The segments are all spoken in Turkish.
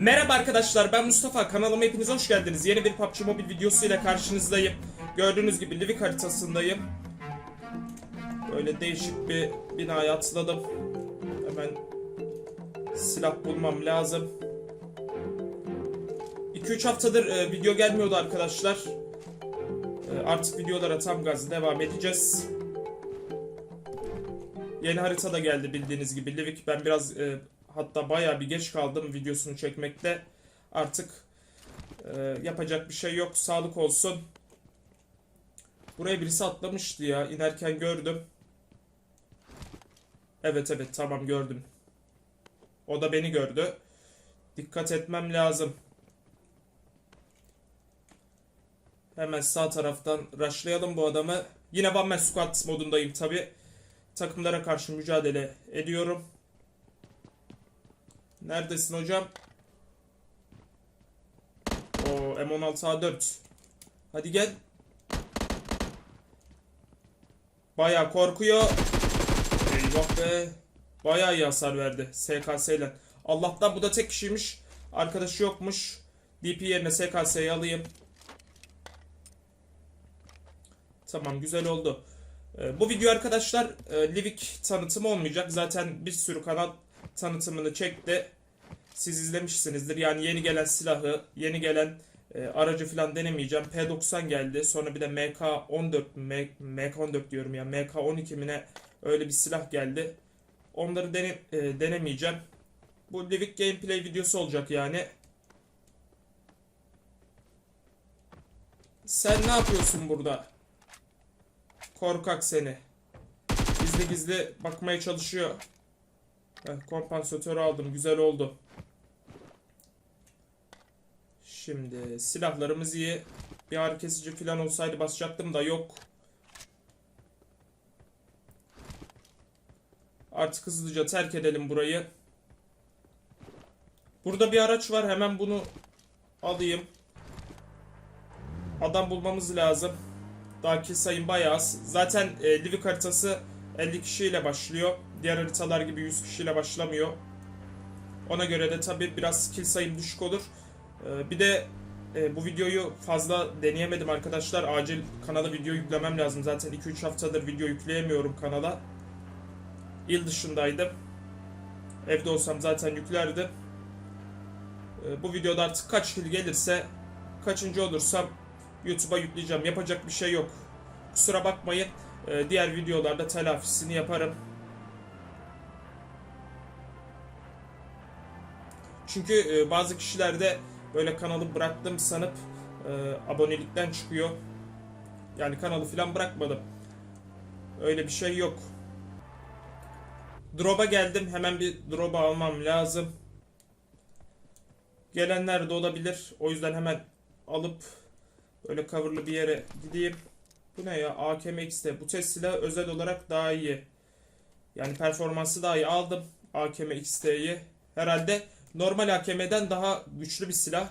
Merhaba arkadaşlar ben Mustafa kanalıma hepiniz hoş geldiniz. Yeni bir PUBG Mobile videosu ile karşınızdayım. Gördüğünüz gibi Livik haritasındayım. Böyle değişik bir binaya atladım. Hemen silah bulmam lazım. 2-3 haftadır e, video gelmiyordu arkadaşlar. E, artık videolara tam gaz devam edeceğiz. Yeni harita da geldi bildiğiniz gibi Livik. Ben biraz e, hatta bayağı bir geç kaldım videosunu çekmekte. Artık e, yapacak bir şey yok. Sağlık olsun. Buraya birisi atlamıştı ya. İnerken gördüm. Evet evet tamam gördüm. O da beni gördü. Dikkat etmem lazım. Hemen sağ taraftan rushlayalım bu adamı. Yine One Man Squad modundayım tabi. Takımlara karşı mücadele ediyorum. Neredesin hocam? O M16A4. Hadi gel. Baya korkuyor. Eyvah be. Baya iyi hasar verdi SKS ile. Allah'tan bu da tek kişiymiş. Arkadaşı yokmuş. DP yerine SKS'yi alayım. Tamam güzel oldu. Ee, Bu video arkadaşlar e, Livik tanıtımı olmayacak. Zaten bir sürü kanal tanıtımını çekti. Siz izlemişsinizdir. Yani yeni gelen silahı, yeni gelen e, aracı falan denemeyeceğim. P90 geldi. Sonra bir de MK14, M- MK14 diyorum ya. MK12 mi ne öyle bir silah geldi. Onları dene, e, denemeyeceğim. Bu Livik gameplay videosu olacak yani. Sen ne yapıyorsun burada? Korkak seni. Gizli gizli bakmaya çalışıyor. Heh, kompansatörü aldım. Güzel oldu. Şimdi silahlarımız iyi. Bir ağrı kesici falan olsaydı basacaktım da yok. Artık hızlıca terk edelim burayı. Burada bir araç var. Hemen bunu alayım. Adam bulmamız lazım. Daha kill sayım bayağı az. Zaten e, Livik haritası 50 kişiyle başlıyor. Diğer haritalar gibi 100 kişiyle başlamıyor. Ona göre de tabi biraz kill sayım düşük olur. E, bir de e, bu videoyu fazla deneyemedim arkadaşlar. Acil kanala video yüklemem lazım. Zaten 2-3 haftadır video yükleyemiyorum kanala. İl dışındaydım. Evde olsam zaten yüklerdim. E, bu videoda artık kaç kill gelirse, kaçıncı olursam YouTube'a yükleyeceğim. Yapacak bir şey yok. Kusura bakmayın. Ee, diğer videolarda telafisini yaparım. Çünkü e, bazı kişiler de böyle kanalı bıraktım sanıp e, abonelikten çıkıyor. Yani kanalı falan bırakmadım. Öyle bir şey yok. Drop'a geldim. Hemen bir drop'a almam lazım. Gelenler de olabilir. O yüzden hemen alıp Böyle coverlı bir yere gideyim. Bu ne ya? AKM X'te. Bu test silahı özel olarak daha iyi. Yani performansı daha iyi. Aldım AKM XT'yi. Herhalde normal AKM'den daha güçlü bir silah.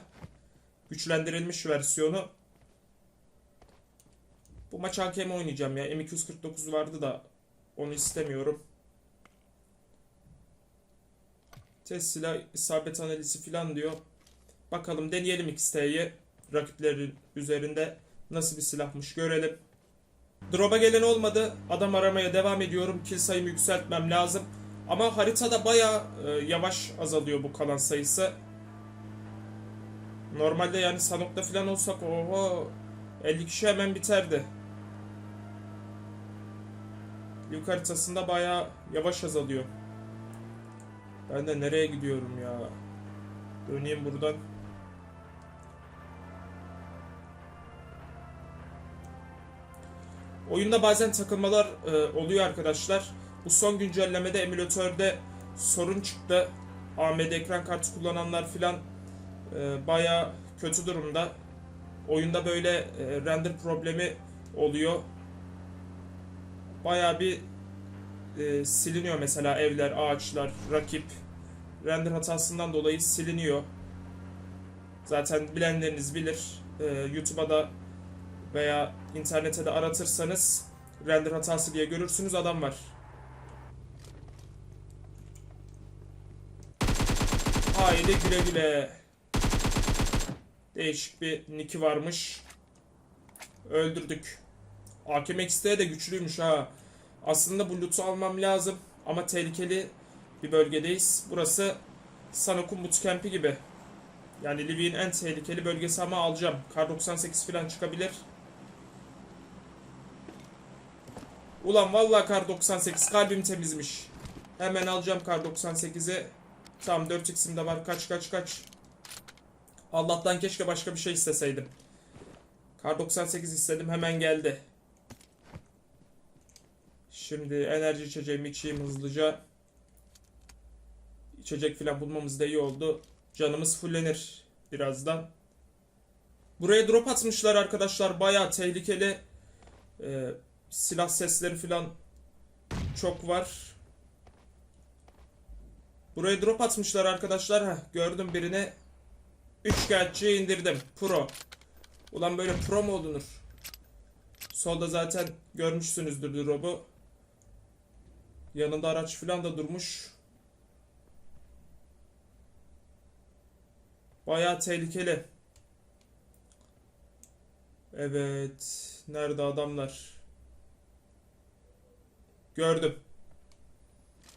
Güçlendirilmiş versiyonu. Bu maç AKM oynayacağım ya. M249 vardı da onu istemiyorum. Test silah isabet analizi falan diyor. Bakalım deneyelim XT'yi rakiplerin üzerinde nasıl bir silahmış görelim. Drop'a gelen olmadı. Adam aramaya devam ediyorum. Kill sayımı yükseltmem lazım. Ama haritada baya yavaş azalıyor bu kalan sayısı. Normalde yani Sanok'ta falan olsak oho 50 kişi hemen biterdi. Yük haritasında baya yavaş azalıyor. Ben de nereye gidiyorum ya? Döneyim buradan. Oyunda bazen takılmalar e, oluyor arkadaşlar. Bu son güncellemede emülatörde sorun çıktı. AMD ekran kartı kullananlar filan e, baya kötü durumda. Oyunda böyle e, render problemi oluyor. Baya bir e, siliniyor mesela evler, ağaçlar, rakip. Render hatasından dolayı siliniyor. Zaten bilenleriniz bilir. E, YouTube'a da veya internete de aratırsanız render hatası diye görürsünüz adam var. Haydi güle güle. Değişik bir niki varmış. Öldürdük. X'de de güçlüymüş ha. Aslında bu loot'u almam lazım. Ama tehlikeli bir bölgedeyiz. Burası Sanok'un bootcamp'i gibi. Yani Livy'nin en tehlikeli bölgesi ama alacağım. Kar 98 falan çıkabilir. Ulan vallahi kar 98 kalbim temizmiş. Hemen alacağım kar 98'i. Tamam 4x'im de var. Kaç kaç kaç. Allah'tan keşke başka bir şey isteseydim. Kar 98 istedim hemen geldi. Şimdi enerji içeceğimi içeyim hızlıca. İçecek falan bulmamız da iyi oldu. Canımız fullenir birazdan. Buraya drop atmışlar arkadaşlar. Bayağı tehlikeli. Ee, silah sesleri falan çok var. Buraya drop atmışlar arkadaşlar. Heh, gördüm birini. Üçkağıtçıyı indirdim. Pro. Ulan böyle pro mu olunur? Solda zaten görmüşsünüzdür drop'u. Yanında araç falan da durmuş. Bayağı tehlikeli. Evet. Nerede adamlar? Gördüm.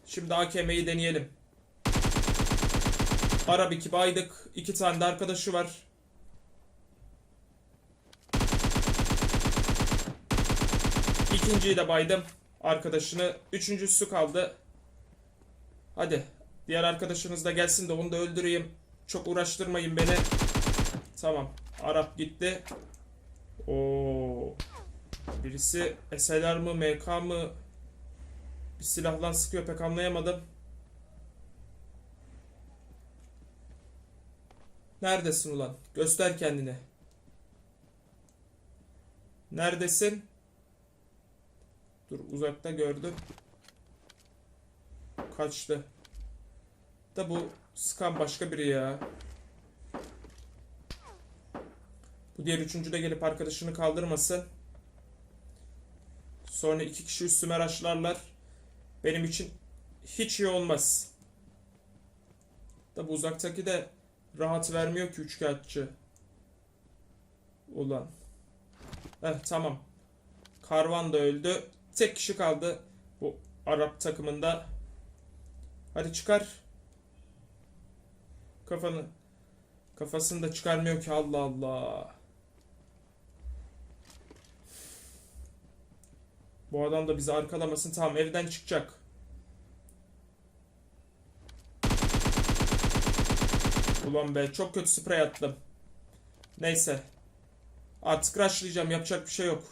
Şimdi AKM'yi deneyelim. Arap iki baydık. İki tane de arkadaşı var. İkinciyi de baydım. Arkadaşını. Üçüncüsü kaldı. Hadi. Diğer arkadaşınız da gelsin de onu da öldüreyim. Çok uğraştırmayın beni. Tamam. Arap gitti. Oo. Birisi SLR mı MK mı bir silahla sıkıyor pek anlayamadım. Neredesin ulan? Göster kendini. Neredesin? Dur uzakta gördüm. Kaçtı. Da bu sıkan başka biri ya. Bu diğer üçüncü de gelip arkadaşını kaldırmasın. Sonra iki kişi üstüme raşlarlar. Benim için hiç iyi olmaz. Da bu uzaktaki de rahat vermiyor ki üçkağıtçı. Ulan. Heh tamam. Karvan da öldü. Tek kişi kaldı bu Arap takımında. Hadi çıkar. Kafanı. Kafasını da çıkarmıyor ki Allah Allah. Bu adam da bizi arkalamasın. Tamam evden çıkacak. Ulan be çok kötü sprey attım. Neyse. Artık rushlayacağım yapacak bir şey yok.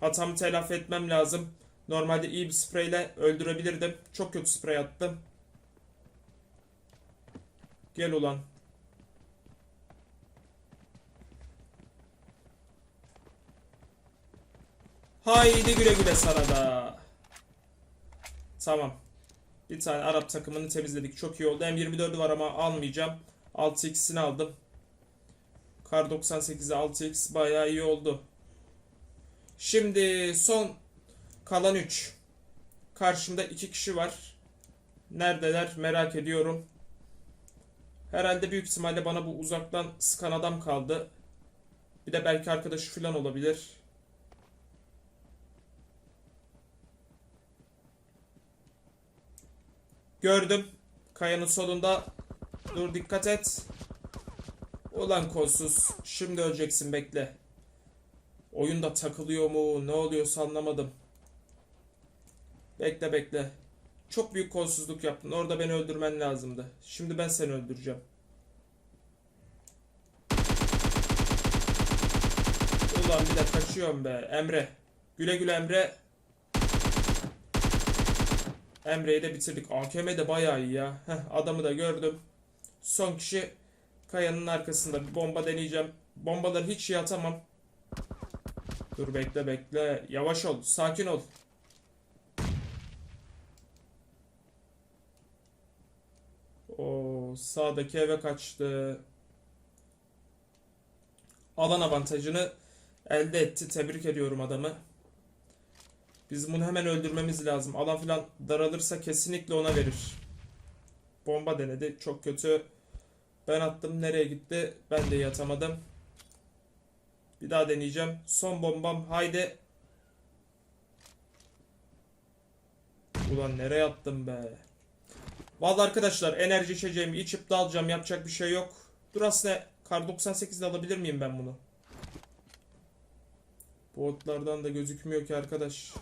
Hatamı telafi etmem lazım. Normalde iyi bir spreyle öldürebilirdim. Çok kötü sprey attım. Gel ulan. Haydi güle güle sana da. Tamam. Bir tane Arap takımını temizledik. Çok iyi oldu. M24'ü var ama almayacağım. 6x'ini aldım. Kar 98'e 6x bayağı iyi oldu. Şimdi son kalan 3. Karşımda 2 kişi var. Neredeler merak ediyorum. Herhalde büyük ihtimalle bana bu uzaktan sıkan adam kaldı. Bir de belki arkadaşı falan olabilir. Gördüm. Kayanın solunda. Dur dikkat et. Ulan kolsuz. Şimdi öleceksin bekle. Oyunda takılıyor mu? Ne oluyorsa anlamadım. Bekle bekle. Çok büyük kolsuzluk yaptın. Orada beni öldürmen lazımdı. Şimdi ben seni öldüreceğim. Ulan bir de kaçıyorum be. Emre. Güle güle Emre. Emre'yi de bitirdik. AKM de bayağı iyi ya. Heh, adamı da gördüm. Son kişi kayanın arkasında. Bir bomba deneyeceğim. Bombaları hiç iyi atamam. Dur bekle bekle. Yavaş ol. Sakin ol. O sağdaki eve kaçtı. Alan avantajını elde etti. Tebrik ediyorum adamı. Bizim bunu hemen öldürmemiz lazım. Alan filan daralırsa kesinlikle ona verir. Bomba denedi. Çok kötü. Ben attım nereye gitti? Ben de yatamadım. Bir daha deneyeceğim. Son bombam haydi. Ulan nereye attım be? Vallahi arkadaşlar enerji içeceğimi içip dalacağım. Yapacak bir şey yok. Dur aslında kar 98'de alabilir miyim ben bunu? Bu otlardan da gözükmüyor ki arkadaş.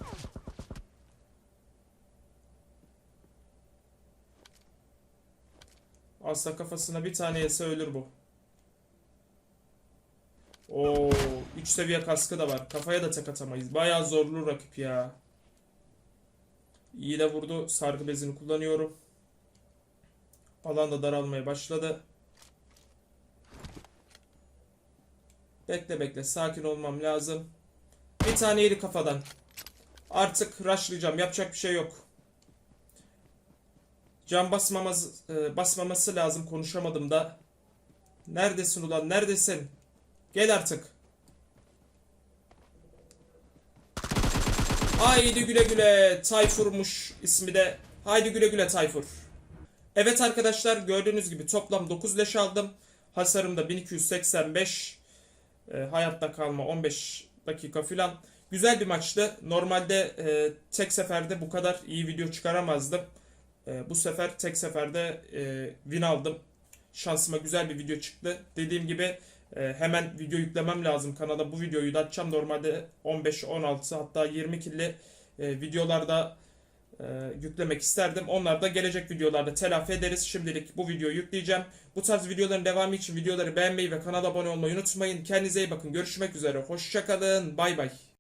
Asla kafasına bir tane yese ölür bu. Oo, 3 seviye kaskı da var. Kafaya da tek atamayız. Bayağı zorlu rakip ya. İyi de vurdu. Sargı bezini kullanıyorum. Alan da daralmaya başladı. Bekle bekle. Sakin olmam lazım. Bir tane yedi kafadan. Artık rushlayacağım. Yapacak bir şey yok. Can basmamaz, e, basmaması lazım. Konuşamadım da. Neredesin ulan? Neredesin? Gel artık. Haydi güle güle. Tayfur'muş ismi de. Haydi güle güle Tayfur. Evet arkadaşlar gördüğünüz gibi toplam 9 leş aldım. Hasarım da 1285. E, hayatta kalma 15 dakika filan. Güzel bir maçtı. Normalde e, tek seferde bu kadar iyi video çıkaramazdım. E, bu sefer tek seferde e, win aldım. Şansıma güzel bir video çıktı. Dediğim gibi e, hemen video yüklemem lazım kanala. Bu videoyu da açacağım. Normalde 15, 16 hatta 20 killi e, videolarda e, yüklemek isterdim. Onlar da gelecek videolarda telafi ederiz. Şimdilik bu videoyu yükleyeceğim. Bu tarz videoların devamı için videoları beğenmeyi ve kanala abone olmayı unutmayın. Kendinize iyi bakın. Görüşmek üzere. Hoşçakalın. Bay bay.